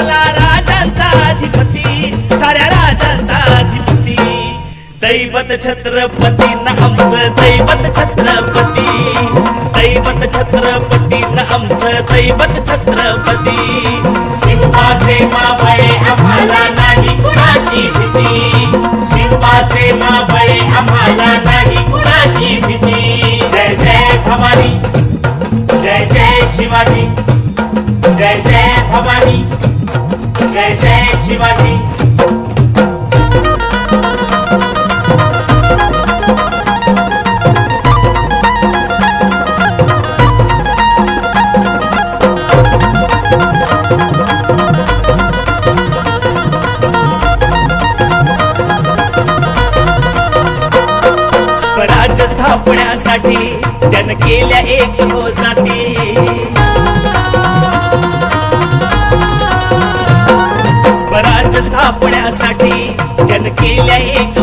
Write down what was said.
शुभ राजांचा अधिपती साऱ्या राजांचा अधिपती. दैवत छत्रपती न आमचं दैवत छत्रपती. दैवत छत्रपती न आमचं दैवत छत्रपती. शिवबाचे माबळे आम्हाला नाही कुणाची भीती. शिवबाचे माबळे आम्हाला नाही कुणाची भीती. साठी जन केल्या एक हो जाती. स्वराज स्थापण्यासाठी जन केल्या एक